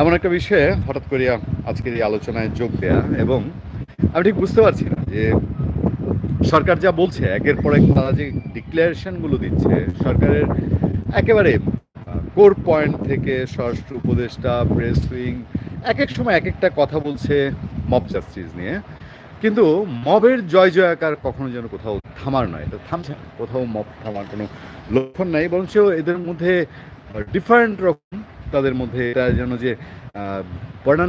এমন একটা বিষয়ে হঠাৎ করে আজকের এই আলোচনায় যোগ দেয়া এবং আমি ঠিক বুঝতে পারছি না যে সরকার যা বলছে, একের পর এক তারা যে ডিক্লারেশনগুলো দিচ্ছে, সরকারের একেবারে কোর পয়েন্ট থেকে স্বরাষ্ট্র উপদেষ্টা প্রেস উইং এক এক সময় এক একটা কথা বলছে মব জাস্টিস নিয়ে। কিন্তু মবের জয় জয়াকার কখনো যেন কোথাও থামার নয়। এটা থামছে না। কোথাও মব থামার কোনো লক্ষণ নাই, বরঞ্চ এদের মধ্যে ডিফারেন্ট রকম তাদের মধ্যে যেন যে আহ,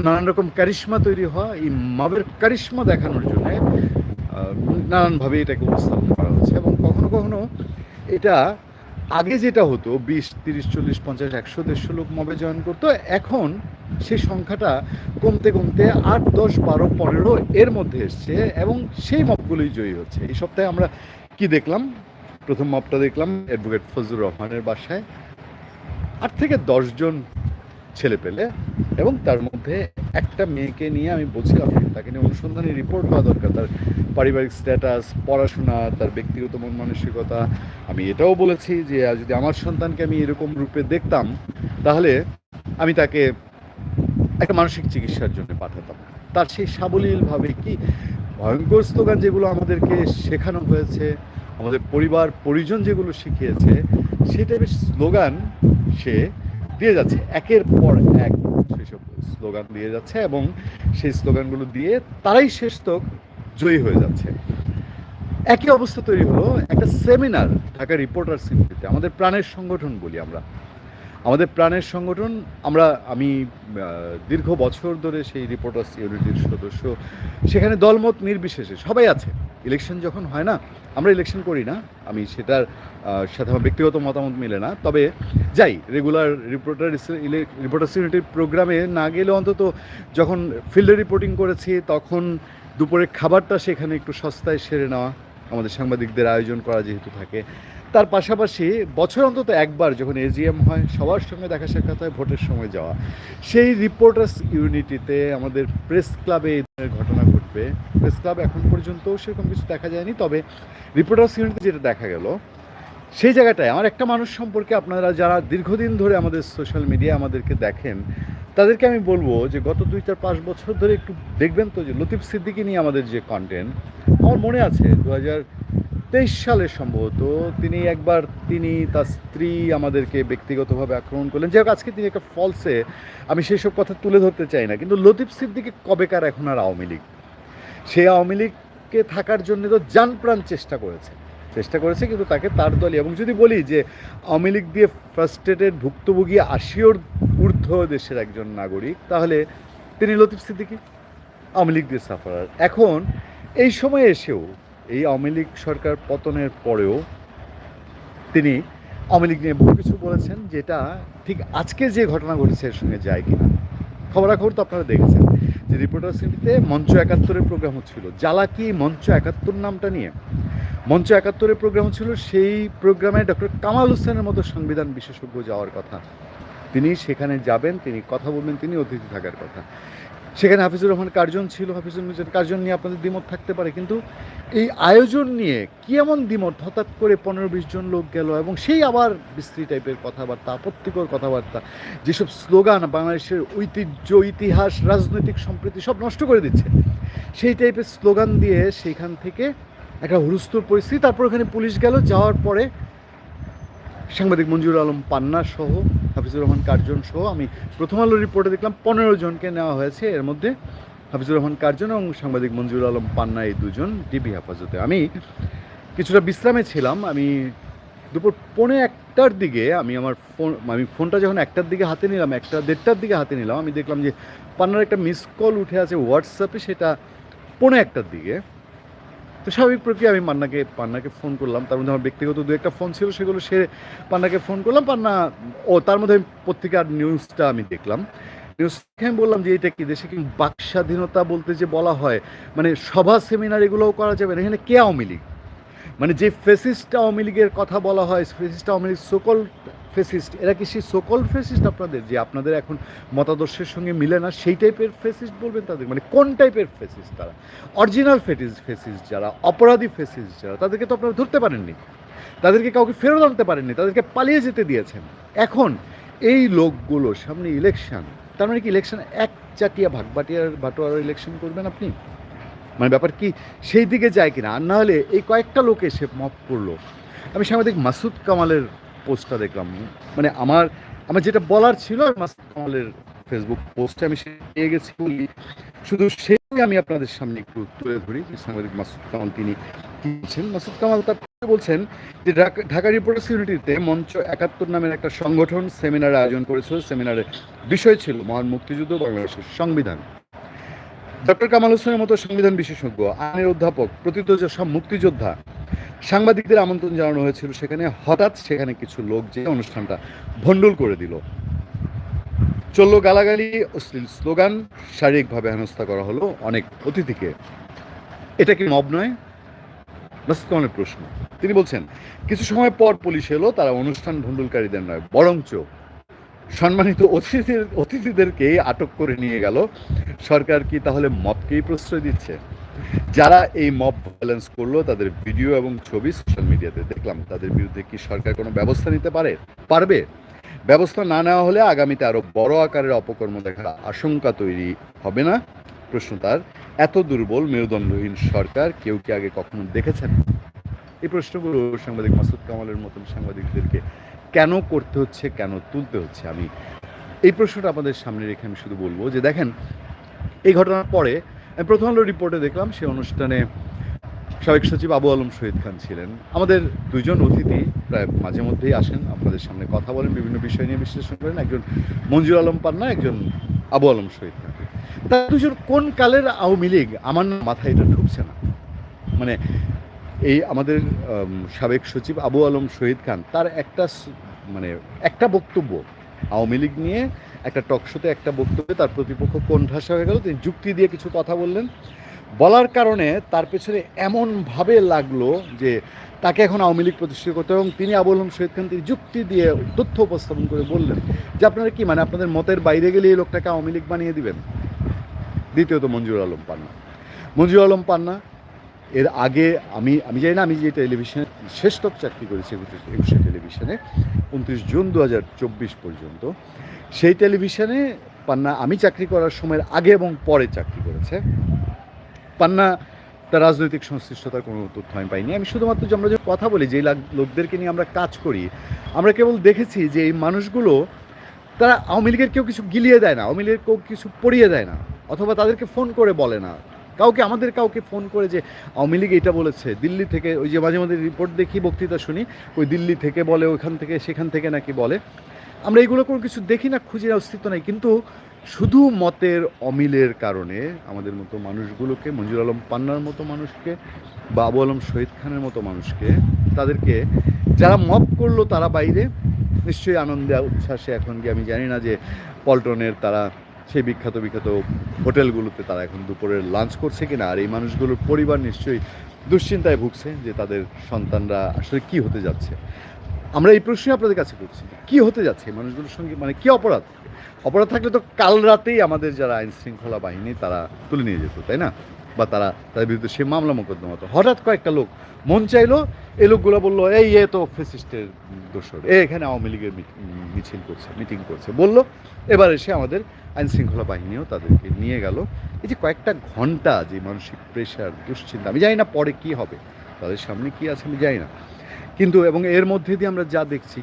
নানান রকম কারিশ্মা তৈরি হওয়া এই মবের কারিশ্মা দেখানোর জন্য নানানভাবে এটাকে উপস্থাপন করা হচ্ছে এবং কখনো কখনো এটা আগে যেটা হতো বিশ তিরিশ চল্লিশ পঞ্চাশ একশো দেড়শো লোক মবে জয়েন করতো এখন সেই সংখ্যাটা কমতে কমতে আট দশ বারো পনেরো এর মধ্যে এসছে এবং সেই মপগুলোই জয়ী হচ্ছে। এই সপ্তাহে আমরা কি দেখলাম? প্রথম মপটা দেখলাম অ্যাডভোকেট ফজলুর রহমানের বাসায়। আট থেকে দশজন ছেলে পেলে এবং তার মধ্যে একটা মেয়েকে নিয়ে আমি বলছিলাম তাকে নিয়ে অনুসন্ধানী রিপোর্ট হওয়া দরকার। তার পারিবারিক স্ট্যাটাস পড়াশোনা, তার ব্যক্তিগত মন মানসিকতা। আমি এটাও বলেছি যে যদি আমার সন্তানকে আমি এরকম রূপে দেখতাম, তাহলে আমি তাকে একটা মানসিক চিকিৎসার জন্য পাঠাতাম। তার সেই সাবলীলভাবে কি ভয়ঙ্কর স্লোগান যেগুলো আমাদেরকে শেখানো হয়েছে, আমাদের পরিবার, পরিজন যেগুলো শিখিয়েছে সেই টাইপের স্লোগান সে দিয়ে যাচ্ছে। একের পর এক সেসব স্লোগান দিয়ে যাচ্ছে এবং সেই স্লোগানগুলো দিয়ে তারাই শেষ তক জয়ী হয়ে যাচ্ছে। একই অবস্থা তৈরি হলো। একটা সেমিনার ঢাকা রিপোর্টার সিম্পিতে আমাদের প্রাণের সংগঠন বলি আমরা। আমাদের প্রাণের সংগঠন, আমরা, আমি দীর্ঘ বছর ধরে সেই রিপোর্টার্স ইউনিটির সদস্য। সেখানে দলমত নির্বিশেষে সবাই আছে। ইলেকশন যখন হয় না, আমরা ইলেকশন করি না। আমি সেটার সাথে আমার ব্যক্তিগত মতামত মেলে না। তবে যাই, রেগুলার রিপোর্টার রিপোর্টার্স ইউনিটির প্রোগ্রামে না গেলে অন্তত যখন ফিল্ডে রিপোর্টিং করেছি, তখন দুপুরের খাবারটা সেখানে একটু সস্তায় সেরে নেওয়া। আমাদের সাংবাদিকদের আয়োজন করা যেহেতু থাকে। তার পাশাপাশি বছর অন্তত একবার যখন এজিএম হয়, সবার সঙ্গে দেখা সাক্ষাৎ হয় ভোটের সময় যাওয়া। সেই রিপোর্টার্স ইউনিটিতে আমাদের প্রেস ক্লাবে এই ধরনের ঘটনা ঘটবে। প্রেস ক্লাব এখন পর্যন্ত সেরকম কিছু দেখা যায়নি, তবে রিপোর্টার্স ইউনিটিতে যেটা দেখা গেল, সেই জায়গাটায় আমার একটা মানুষ সম্পর্কে আপনারা যারা দীর্ঘদিন ধরে আমাদের সোশ্যাল মিডিয়া আমাদেরকে দেখেন, তাদেরকে আমি বলব যে গত দুই চার পাঁচ বছর ধরে একটু দেখবেন তো যে লতিফ সিদ্দিকি নিয়ে আমাদের যে কন্টেন্ট আমার মনে আছে দু হাজার তেইশ সালে সম্ভবত তিনি একবার তিনি তার স্ত্রী আমাদেরকে ব্যক্তিগতভাবে আক্রমণ করলেন। যাই হোক, আজকে তিনি একটা ফলসে আমি সেই সব কথা তুলে ধরতে চাই না, কিন্তু লতিফ সিদ্দিকি কবেকার এখন আর আওয়ামী লীগ? সে আওয়ামী লীগকে থাকার জন্য তো যান প্রাণ চেষ্টা করেছে। চেষ্টা করেছে, কিন্তু তাকে তার দলই। এবং যদি বলি যে আওয়ামী লীগ দিয়ে ফ্রাস্ট্রেটেড ভুক্তভোগী আশিওর ঊর্ধ্ব দেশের একজন নাগরিক, তাহলে তিনি লতিফ সিদ্দিকি? আওয়ামী লীগ দিয়ে সাফারার এখন, এই সময়ে এসেও এই আওয়ামী লীগ সরকার পতনের পরেও তিনি আওয়ামী লীগ নিয়ে বহু কিছু বলেছেন যেটা ঠিক আজকে যে ঘটনা ঘটেছে এর সঙ্গে যায় কিনা। খবরাখবর তো আপনারা দেখেছেন যে রিপোর্টার সিটিতে মঞ্চ একাত্তরের প্রোগ্রাম হচ্ছিল। জ্বালা কি মঞ্চ একাত্তর নামটা নিয়ে? মঞ্চ একাত্তরের প্রোগ্রাম হচ্ছিল সেই প্রোগ্রামে ডক্টর কামাল হোসেনের মতো সংবিধান বিশেষজ্ঞ যাওয়ার কথা। তিনি সেখানে যাবেন, তিনি কথা বলবেন, তিনি অতিথি থাকার কথা। সেখানে হাফিজুর রহমান কার্জন ছিল, হাফিজুর রহমান কার্জন নিয়ে আপনাদের দ্বিমত থাকতে পারে, কিন্তু এই আয়োজন নিয়ে কি এমন দ্বিমত? হঠাৎ করে পনেরো বিশ জন লোক গেল এবং সেই আবার বিশ্রী টাইপের কথাবার্তা, আপত্তিকর কথাবার্তা, যেসব স্লোগান বাংলাদেশের ঐতিহ্য, ইতিহাস, রাজনৈতিক সম্প্রীতি সব নষ্ট করে দিচ্ছে। সেই টাইপের স্লোগান দিয়ে সেইখান থেকে একটা হুলস্থুল পরিস্থিতি, তারপর ওখানে পুলিশ গেল, যাওয়ার পরে সাংবাদিক মঞ্জুর আলম পান্না সহ, হাফিজুর রহমান কার্জন সহ, আমি প্রথম আলো রিপোর্টে দেখলাম পনেরো জনকে নেওয়া হয়েছে। এর মধ্যে হাফিজুর রহমান কার্জন এবং সাংবাদিক মঞ্জুর আলম পান্না এই দুজন ডিবি হেফাজতে। আমি কিছুটা বিশ্রামে ছিলাম। আমি দুপুর পৌনে একটার দিকে আমি আমার ফোন, আমি ফোনটা যখন একটার দিকে হাতে নিলাম, একটা দেড়টার দিকে হাতে নিলাম, আমি দেখলাম যে পান্নার একটা মিস কল উঠে আছে হোয়াটসঅ্যাপে, সেটা পৌনে একটার দিকে। তো স্বাভাবিক প্রক্রিয়া, আমি পান্নাকে পান্নাকে ফোন করলাম। তার মধ্যে আমার ব্যক্তিগত দু একটা ফোন ছিল, সেগুলো সে পান্নাকে ফোন করলাম। পান্না, ও তার মধ্যে আমি পত্রিকার নিউজটা আমি দেখলাম। নিউজ আমি বললাম যে, এটা কি দেশে কি বাক স্বাধীনতা বলতে যে বলা হয়? মানে সভা সেমিনার এগুলোও করা যাবে না? এখানে কে আওয়ামী লীগ? মানে যে ফেসিস্ট আওয়ামী লীগের কথা বলা হয় fascist Awami League so called fascist, এরা কি সেই সোকল ফেসিস্ট আপনাদের? যে আপনাদের এখন মতাদর্শের সঙ্গে মিলে না, সেই টাইপের ফেসিস্ট বলবেন তাদের? মানে কোন টাইপের ফেসিস্ট তারা? অরিজিনাল ফেটিস ফেসিস্ট যারা, অপরাধী ফেসিস্ট যারা, তাদেরকে তো আপনারা ধরতে পারেননি। তাদেরকে কাউকে ফেরত আনতে পারেননি, তাদেরকে পালিয়ে যেতে দিয়েছেন। এখন এই লোকগুলো সামনে ইলেকশন তার মানে কি ইলেকশন এক চাটিয়া ভাগ বাটিয়ার ইলেকশন করবেন আপনি? মানে ব্যাপার কি, সেই দিকে যায় কিনা? আর না হলে এই কয়েকটা লোক এসে মপ করল। আমি সাংবাদিক মাসুদ কামালের পোস্টটা দেখলাম। মানে আমার আমার যেটা বলার ছিল মাসুদ ফেসবুক পোস্টে আমি পেয়ে গেছি। বলি শুধু সেই আমি আপনাদের সামনে একটু তুলে ধরি। সাংবাদিক মাসুদ কামাল, তিনি বলছেন? মাসুদ কামাল তার বলছেন যে ঢাকা- রিপোর্টার্স ইউনিটিতে মঞ্চ একাত্তর নামের একটা সংগঠন সেমিনার আয়োজন করেছিল। সেমিনারের বিষয় ছিল মহান মুক্তিযুদ্ধ, বাংলাদেশের সংবিধান। ডক্টর কামাল হোসেনের মতো সংবিধান বিশেষজ্ঞ, আইনের অধ্যাপক প্রতিযোদ্ধা সব মুক্তিযোদ্ধা সাংবাদিকদের আমন্ত্রণ জানানো হয়েছিল সেখানে। হঠাৎ সেখানে কিছু লোক যে অনুষ্ঠানটা ভণ্ডুল করে দিল। চলল গালাগালি অশ্লীল স্লোগান। শারীরিকভাবে হেনস্থা করা হলো অনেক অতিথিকে। এটা কি মব নয়? কামালের প্রশ্ন। তিনি বলছেন, কিছু সময় পর পুলিশ এলো, তারা অনুষ্ঠান ভণ্ডুলকারীদের নয়, বরঞ্চ সম্মানিত অতিথিদের অতিথিদেরকে আটক করে নিয়ে গেল। সরকার কি তাহলে মবকেই প্রশ্রয় দিচ্ছে? যারা এই মব ভায়োলেন্স করল, তাদের ভিডিও এবং ছবি সোশ্যাল মিডিয়াতে দেখলাম। তাদের বিরুদ্ধে কি সরকার কোনো ব্যবস্থা নিতে পারে? পারবে? ব্যবস্থা না নেওয়া হলে আগামীতে আরও বড় আকারের অপকর্ম দেখার আশঙ্কা তৈরি হবে না? প্রশ্ন তার। এত দুর্বল, মেরুদণ্ডহীন সরকার কেউ কি আগে কখনো দেখেছেন? এই প্রশ্নগুলো সাংবাদিক মাসুদ কামালের মতন সাংবাদিকদেরকে কেন করতে হচ্ছে, কেন তুলতে হচ্ছে? আমি এই প্রশ্নটা আমাদের সামনে রেখে আমি শুধু বলব যে দেখেন, এই ঘটনার পরে প্রথম আলো রিপোর্টে দেখলাম সেই অনুষ্ঠানে সাবেক সচিব আবু আলম শহীদ খান ছিলেন। আমাদের দুজন অতিথি প্রায় মাঝে মধ্যেই আসেন, আপনাদের সামনে কথা বলেন, বিভিন্ন বিষয় নিয়ে বিশ্লেষণ করেন। একজন মঞ্জুর আলম পান্না, একজন আবু আলম শহীদ খান। তার দুজন কোন কালের আওয়ামী লীগ? আমার মাথায় এটা ঢুকছে না। মানে এই আমাদের সাবেক সচিব আবু আলম শহীদ খান, তার একটা মানে একটা বক্তব্য আওয়ামী লীগ নিয়ে একটা টকশোতে একটা বক্তব্যে তার প্রতিপক্ষ কোণঠাসা হয়ে গেল। তিনি যুক্তি দিয়ে কিছু কথা বললেন। বলার কারণে তার পেছনে এমনভাবে লাগল যে তাকে এখন আওয়ামী লীগ প্রতিষ্ঠিত করতে এবং তিনি আবুল আলম শহীদ খান তিনি যুক্তি দিয়ে তথ্য উপস্থাপন করে বললেন যে আপনারা কি মানে আপনাদের মতের বাইরে গেলে এই লোকটাকে আওয়ামী লীগ বানিয়ে দিবেন? দ্বিতীয়ত মঞ্জুর আলম পান্না। মঞ্জুর আলম পান্না এর আগে আমি আমি জানি না, আমি যে টেলিভিশনে শেষ তক চাকরি করেছি একুশে টেলিভিশনে, উনত্রিশ জুন দু হাজার চব্বিশ পর্যন্ত। সেই টেলিভিশনে পান্না আমি চাকরি করার সময়ের আগে এবং পরে চাকরি করেছে। পান্না, তার রাজনৈতিক সংশ্লিষ্টতার কোনো তথ্য আমি পাইনি। আমি শুধুমাত্র যে আমরা যে কথা বলি, যে লোকদেরকে নিয়ে আমরা কাজ করি, আমরা কেবল দেখেছি যে এই মানুষগুলো, তারা আওয়ামী লীগের কেউ কিছু গিলিয়ে দেয় না, আওয়ামী লীগের কেউ কিছু পড়িয়ে দেয় না, অথবা তাদেরকে ফোন করে বলে না। কাউকে, আমাদের কাউকে ফোন করে যে আওয়ামী লীগ এটা বলেছে, দিল্লি থেকে, ওই যে মাঝে মাঝে রিপোর্ট দেখি, বক্তৃতা শুনি, ওই দিল্লি থেকে বলে, ওইখান থেকে, সেখান থেকে নাকি বলে। আমরা এইগুলো কোনো কিছু দেখি না, খুঁজে অস্তিত্ব নেই, কিন্তু শুধু মতের অমিলের কারণে আমাদের মতো মানুষগুলোকে, মঞ্জুর আলম পান্নার মতো মানুষকে বা আবু আলম শহীদ খানের মতো মানুষকে, তাদেরকে যারা মপ করল তারা বাইরে, নিশ্চয়ই আনন্দে, উচ্ছ্বাসে, এখন কি আমি জানি না যে পল্টনের তারা সেই বিখ্যাত বিখ্যাত হোটেলগুলোতে তারা এখন দুপুরের লাঞ্চ করছে কিনা আর এই মানুষগুলোর পরিবার নিশ্চয়ই দুশ্চিন্তায় ভুগছে যে তাদের সন্তানরা আসলে কি হতে যাচ্ছে। আমরা এই প্রশ্নই আপনাদের কাছে করছি কি হতে যাচ্ছে মানুষগুলোর সঙ্গে মানে কি অপরাধ? অপরাধ থাকলে তো কাল রাতেই আমাদের যারা আইন শৃঙ্খলা বাহিনী তারা তুলে নিয়ে যেত, তাই না? বা তারা, তাদের বিরুদ্ধে সে মামলা মোকদ্দমা হঠাৎ কয়েকটা লোক মন চাইলো এই লোকগুলো বলল, এই, এ তো ফেসিস্টের দোষর। এ এখানে আওয়ামী লীগের মিছিল করছে, মিটিং করছে। বলল, এবার এসে আমাদের আইন শৃঙ্খলা বাহিনীও তাদেরকে নিয়ে গেল। এই যে কয়েকটা ঘণ্টা যে মানসিক প্রেশার দুশ্চিন্তা, আমি জানি না পরে কি হবে, তাদের সামনে কি আছে আমি জানি না। কিন্তু, এবং এর মধ্যে দিয়ে আমরা যা দেখছি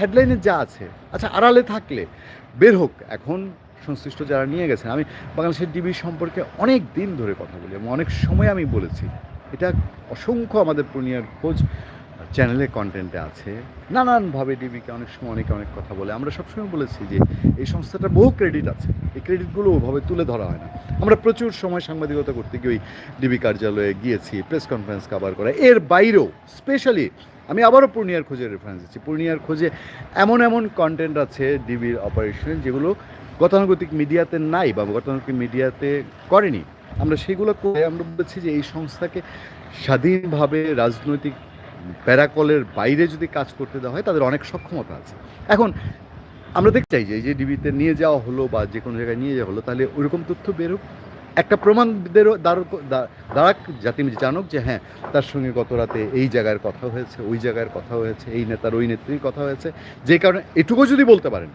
হেডলাইনে যা আছে আচ্ছা আড়ালে থাকলে, বের হোক, এখন সংশ্লিষ্ট যারা নিয়ে গেছেন, আমি বাংলাদেশের ডিবি সম্পর্কে অনেক দিন ধরে কথা বলি এবং অনেক সময় আমি বলেছি এটা অসংখ্য আমাদের পূর্ণিয়ার খোঁজ চ্যানেলে কন্টেন্টে আছে। নানানভাবে ডিবিকে অনেক সময় অনেকে অনেক কথা বলে। আমরা সবসময় বলেছি যে এই সংস্থাটার বহু ক্রেডিট আছে। এই ক্রেডিটগুলো ওভাবে তুলে ধরা হয় না। আমরা প্রচুর সময় সাংবাদিকতা করতে গিয়ে ওই ডিবি কার্যালয়ে গিয়েছি প্রেস কনফারেন্স কভার করা। এর বাইরেও স্পেশালি আমি আবারও পূর্ণিয়ার খোঁজে রেফারেন্স দিচ্ছি। পূর্ণিয়ার খোঁজে এমন এমন কন্টেন্ট আছে ডিবির অপারেশনে যেগুলো গতানুগতিক মিডিয়াতে নাই বা গতানুগতিক মিডিয়াতে করেনি। আমরা সেগুলো করে আমরা বলেছি যে এই সংস্থাকে স্বাধীনভাবে রাজনৈতিক প্যারাকলের বাইরে যদি কাজ করতে দেওয়া হয়, তাদের অনেক সক্ষমতা আছে। এখন আমরা দেখতে চাই যে যে ডিবিতে নিয়ে যাওয়া হলো বা যে কোনো জায়গায় নিয়ে যাওয়া হলো, তাহলে ওইরকম তথ্য বেরোক একটা প্রমাণদেরও দাঁড়ক, যাতে জানুক যে হ্যাঁ তার সঙ্গে গত রাতে এই জায়গার কথা হয়েছে, ওই জায়গার কথা হয়েছে, এই নেতার, ওই নেত্রীর কথা হয়েছে। যে কারণে এটুকু যদি বলতে পারেন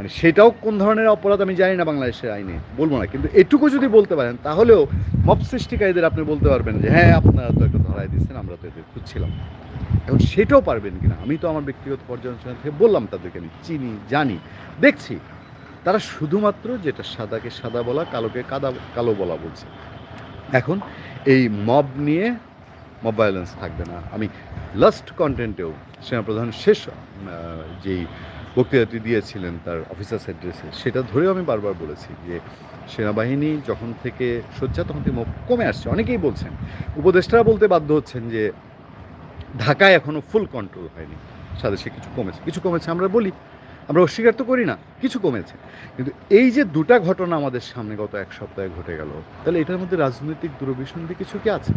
মানে সেটাও কোন ধরনের অপরাধ আমি জানি না বাংলাদেশের আইনে, বলব না। কিন্তু এটুকু যদি বলতে পারেন, তাহলেও মব সৃষ্টিকারীদের আপনি বলতে পারবেন যে হ্যাঁ আপনারা তো একটা ধরাই দিচ্ছেন আমরা তো এদের খুঁজছিলাম। এখন সেটাও পারবেন কিনা? আমি তো আমার ব্যক্তিগত পর্যালোচনা থেকে বললাম তাদেরকে, আমি চিনি, জানি। দেখছি, তারা শুধুমাত্র যেটা সাদাকে সাদা বলা, কালোকে কাদা, কালো বলা বলছে। এখন এই মব নিয়ে মব ভায়োলেন্স থাকবে না। আমি লাস্ট কন্টেন্টেও সেনাপ্রধান শেষ যেই বক্তৃতাটি দিয়েছিলেন তার অফিসার্স অ্যাড্রেসে। সেটা ধরেও আমি বারবার বলেছি যে সেনাবাহিনী যখন থেকে সজ্জা তখন থেকে কমে আসছে। অনেকেই বলছেন, উপদেষ্টারা বলতে বাধ্য হচ্ছেন যে ঢাকায় এখনও ফুল কন্ট্রোল হয়নি। সাদেশে কিছু কমেছে। কিছু কমেছে আমরা বলি, আমরা অস্বীকার তো করি না, কিছু কমেছে। কিন্তু এই যে দুটা ঘটনা আমাদের সামনে গত এক সপ্তাহে ঘটে গেল, তাহলে এটার মধ্যে রাজনৈতিক দূরভিসন্ধি কিছু কি আছে?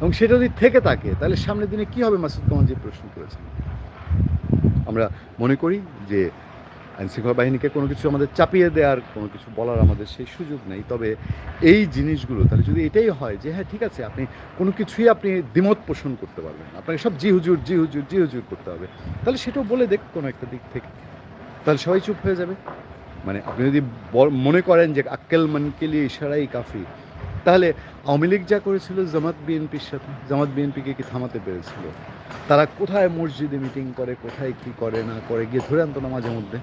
এবং সেটা যদি থেকে থাকে, তাহলে সামনের দিনে কী হবে মাসুদ কামাল যে প্রশ্ন করেছেন? আমরা মনে করি যে আইনশৃঙ্খলা বাহিনীকে কোনো কিছু আমাদের চাপিয়ে দেওয়ার, কোনো কিছু বলার আমাদের সেই সুযোগ নেই। তবে এই জিনিসগুলো, তাহলে যদি এটাই হয় যে হ্যাঁ ঠিক আছে, আপনি কোনো কিছুই আপনি দ্বিমত পোষণ করতে পারবেন আপনাকে সব জি হুজুর জি হুজুর জি হুজুর করতে হবে। তাহলে সেটাও বলে দেখ কোনো একটা দিক থেকে। তাহলে সবাই চুপ হয়ে যাবে। মানে আপনি যদি মনে করেন যে আক্কেল মানকেলি ইশারাই কাফি, তাহলে আওয়ামী লীগ যা করেছিল জামাত বিএনপির সাথে, জামাত বিএনপিকে কি থামাতে পেরেছিল? তারা কোথায় মসজিদে মিটিং করে, কোথায় কি করে, না করে, গিয়ে ধরে আনতো না মাঝে মধ্যে?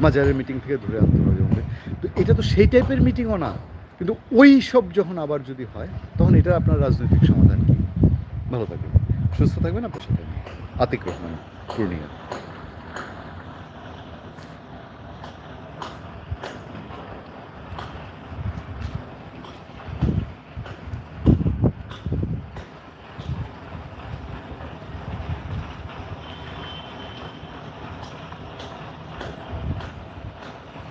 মাজারের মিটিং থেকে ধরে আনতো মাঝে মধ্যে। তো এটা তো সেই টাইপের মিটিংও না। কিন্তু ওই সব যখন আবার যদি হয়, তখন এটা আপনার রাজনৈতিক সমাধান কি? ভালো থাকবে সুস্থ থাকবেন, আপনার সাথে আতিক রহমান, পূর্ণিয়া।